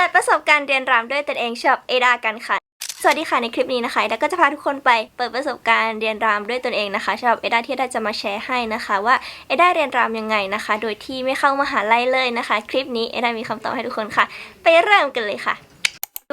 ปิดประสบการณ์เรียนรำด้วยตนเองชอบเอดากันค่ะ สวัสดีค่ะในคลิปนี้นะคะเอดาก็จะพาทุกคนไปเปิดประสบการณ์เรียนรำด้วยตนเองนะคะฉบับเอดาที่เอดาจะมาแชร์ให้นะคะ ว่าเอดาเรียนรำยังไงนะคะ โดยที่ไม่เข้ามหาลัยเลยนะคะ คลิปนี้เอดามีคำตอบให้ทุกคนค่ะ ไปเริ่มกันเลยค่ะ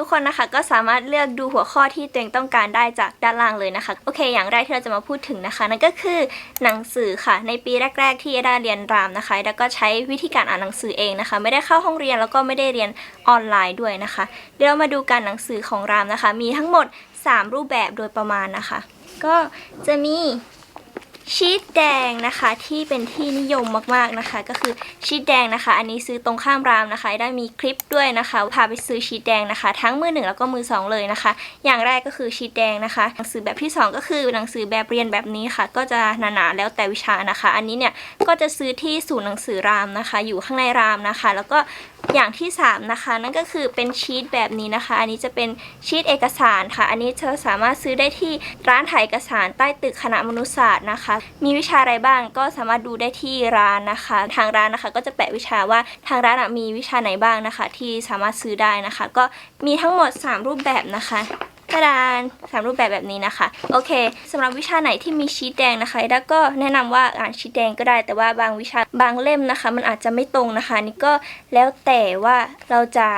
ทุกคนนะคะก็สามารถเลือกดูหัวข้อที่ตัวเองต้องการได้จากด้านล่างเลยนะคะ โอเค อย่างแรกที่เราจะมาพูดถึงนะคะ นั่นก็คือหนังสือค่ะ ในปีแรก ๆ ที่เอดาเรียนรามนะคะ แล้วก็ใช้วิธีการอ่านหนังสือเองนะคะ ไม่ได้เข้าห้องเรียนแล้วก็ไม่ได้เรียนออนไลน์ด้วยนะคะ เดี๋ยวเรามาดูการหนังสือของรามนะคะ มีทั้งหมด 3 รูปแบบโดยประมาณนะคะ ก็จะมี ชีตแดงนะคะที่เป็นที่นิยมมากๆนะคะ ก็คือชีตแดงนะคะ อันนี้ซื้อตรงข้ามรามนะคะ ได้มีคลิปด้วยนะคะพาไปซื้อชีตแดงนะคะ ทั้งมือหนึ่งแล้วก็มือสองเลยนะคะ อย่างแรกก็คือชีตแดงนะคะ หนังสือแบบที่สองก็คือหนังสือแบบเรียนแบบนี้ค่ะ ก็จะหนาๆแล้วแต่วิชานะคะ อันนี้เนี่ยก็จะซื้อที่ศูนย์หนังสือรามนะคะ อยู่ข้างในรามนะคะ แล้วก็ อย่างที่สามนะคะ นั่นก็คือเป็นชีตแบบนี้นะคะ อันนี้จะเป็นชีตเอกสารค่ะ อันนี้เธอสามารถซื้อได้ที่ร้านถ่ายเอกสารใต้ตึกคณะมนุษยศาสตร์นะคะ มีวิชาอะไรบ้างก็สามารถดูได้ที่ร้านนะคะ ทางร้านนะคะก็จะแปะวิชาว่าทางร้านมีวิชาไหนบ้างนะคะ ที่สามารถซื้อได้นะคะ ก็มีทั้งหมด 3 รูปแบบนะคะ กระดานสามรูปแบบแบบนี้นะคะ โอเคสำหรับวิชาไหนที่มีชีตแดงนะคะแล้วก็แนะนำว่าอ่านชีตแดงก็ได้ แต่ว่าบางวิชาบางเล่มนะคะ มันอาจจะไม่ตรงนะคะ นี่ก็แล้วแต่ว่าเราจะ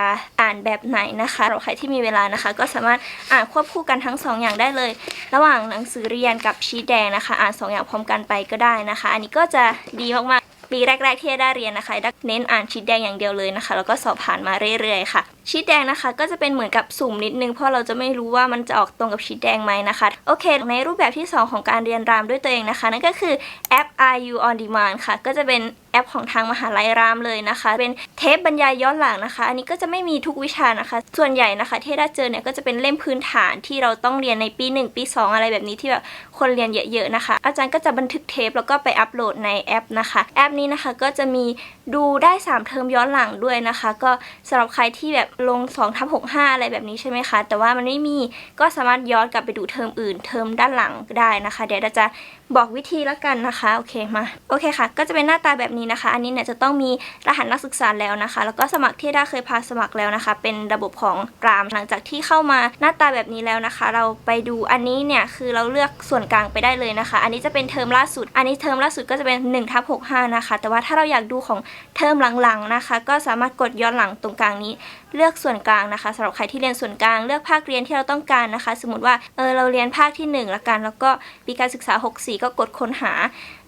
อ่านแบบไหนนะคะสำหรับใครที่มีเวลานะคะ ก็สามารถอ่านควบคู่กันทั้งสองอย่างได้เลย ระหว่างหนังสือเรียนกับชีตแดงนะคะ อ่านสองอย่างพร้อมกันไปก็ได้นะคะ อันนี้ก็จะดีมากๆปีแรก ๆ ที่ได้เรียนนะคะเน้นอ่านชีตแดงอย่างเดียวเลยนะคะ แล้วก็สอบผ่านมาเรื่อยๆค่ะชีตแดงนะคะ ก็จะเป็นเหมือนกับสุ่มนิดนึง เพราะเราจะไม่รู้ว่ามันจะออกตรงกับชีตแดงไหมนะคะ โอเค ในรูปแบบที่ 2 ของการเรียนรามด้วยตัวเองนะคะ นั่นก็คือแอป RU on demand ค่ะ ก็จะเป็นแอปของทางมหาลัยรามเลยนะคะ เป็นเทปบรรยายย้อนหลังนะคะ อันนี้ก็จะไม่มีทุกวิชานะคะ ส่วนใหญ่นะคะ ที่ได้เจอเนี่ยก็จะเป็นเล่มพื้นฐานที่เราต้องเรียนในปี 1 ปี 2 อะไรแบบนี้ที่แบบคนเรียนเยอะๆนะคะ อาจารย์ก็จะบันทึกเทปแล้วก็ไปอัปโหลดในแอปนะคะ แอปนี้นะคะก็จะมีดูได้ 3 เทอมย้อนหลังด้วยนะคะ ก็สำหรับใครที่แบบลง2ทับ65 อะไรแบบนี้ใช่ไหมคะ แต่ว่ามันไม่มีก็สามารถย้อนกลับไปดูเทอมอื่น เทอมด้านหลังได้นะคะ เดี๋ยวเราจะบอกวิธีแล้วกันนะคะ โอเคมา โอเคค่ะ ก็จะเป็นหน้าตาแบบนี้นะคะ อันนี้เนี่ยจะต้องมีรหัสนักศึกษาแล้วนะคะ แล้วก็สมัครที่ได้เคยพาสมัครแล้วนะคะ เป็นระบบของราม หลังจากที่เข้ามาหน้าตาแบบนี้แล้วนะคะ เราไปดูอันนี้เนี่ยคือเราเลือกส่วนกลางไปได้เลยนะคะ อันนี้จะเป็นเทอมล่าสุด อันนี้เทอมล่าสุดก็จะเป็น1ทับ65นะคะ แต่ว่าถ้าเราอยากดูของเทอมหลังๆนะคะ ก็สามารถกดย้อนหลังตรงกลางนี้เลือกส่วนกลางนะคะสำหรับใครที่เรียนส่วนกลางเลือกภาคเรียนที่เราต้องการนะคะ สมมติว่าเออเราเรียนภาคที่ 1 ละกัน แล้วก็ปีการศึกษา 64 ก็กดค้นหา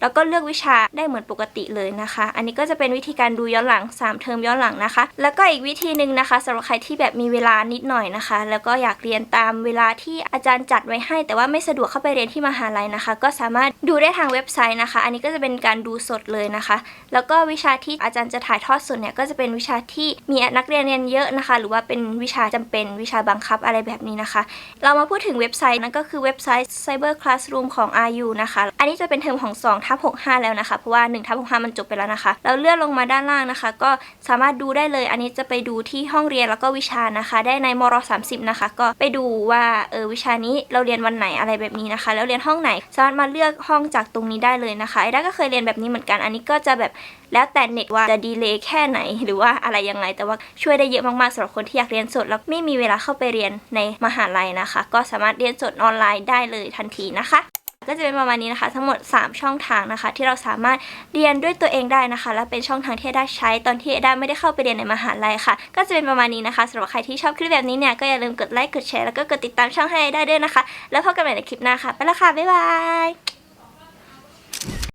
แล้วก็เลือกวิชาได้เหมือนปกติเลยนะคะ อันนี้ก็จะเป็นวิธีการดูย้อนหลัง 3 เทอมย้อนหลังนะคะ แล้วก็อีกวิธีหนึ่งนะคะสำหรับใครที่แบบมีเวลานิดหน่อยนะคะ แล้วก็อยากเรียนตามเวลาที่อาจารย์จัดไว้ให้ แต่ว่าไม่สะดวกเข้าไปเรียนที่มหาลัยนะคะ ก็สามารถดูได้ทางเว็บไซต์นะคะ อันนี้ก็จะเป็นการดูสดเลยนะคะ แล้วก็วิชาที่อาจารย์จะถ่ายทอดสดเนี่ยก็จะเป็นวิชาที่มีนักเรียนเรียนเยอะนะคะหรือว่าเป็นวิชาจำเป็นวิชาบังคับอะไรแบบนี้นะคะ เรามาพูดถึงเว็บไซต์นั่นก็คือเว็บไซต์ Cyber Classroom ของ RU นะคะ อันนี้จะเป็นเทอมของ2ทับ65 แล้วนะคะ เพราะว่า1ทับ65 มันจบไปแล้วนะคะ เราเลื่อนลงมาด้านล่างนะคะ ก็สามารถดูได้เลย อันนี้จะไปดูที่ห้องเรียนแล้วก็วิชานะคะ ได้ในมร30 นะคะ ก็ไปดูว่าเออวิชานี้เราเรียนวันไหนอะไรแบบนี้นะคะ แล้วเรียนห้องไหนสามารถมาเลือกห้องจากตรงนี้ได้เลยนะคะไอ้ด้าก็เคยเรียนแบบนี้เหมือนกัน อันนี้ก็จะแบบแล้วแต่เน็ตว่าจะดีเลย์แค่ไหนหรือว่าอะไรยังไง แต่ว่าช่วยได้เยอะมากสำหรับคนที่อยากเรียนสดแล้วไม่มีเวลาเข้าไปเรียนในมหาลัยนะคะ ก็สามารถเรียนสดออนไลน์ได้เลยทันทีนะคะ ก็จะเป็นประมาณนี้นะคะ ทั้งหมด 3 ช่องทางนะคะ ที่เราสามารถเรียนด้วยตัวเองได้นะคะ และเป็นช่องทางที่ได้ใช้ตอนที่เอด้ไม่ได้เข้าไปเรียนในมหาลัยค่ะ ก็จะเป็นประมาณนี้นะคะสำหรับใครที่ชอบคลิปแบบนี้เนี่ยก็อย่าลืมกดไลค์กดแชร์แล้วก็กดติดตามช่องให้ได้ด้วยนะคะ แล้วพบกันใหม่ในคลิปหน้าค่ะไปแล้วค่ะบ๊ายบาย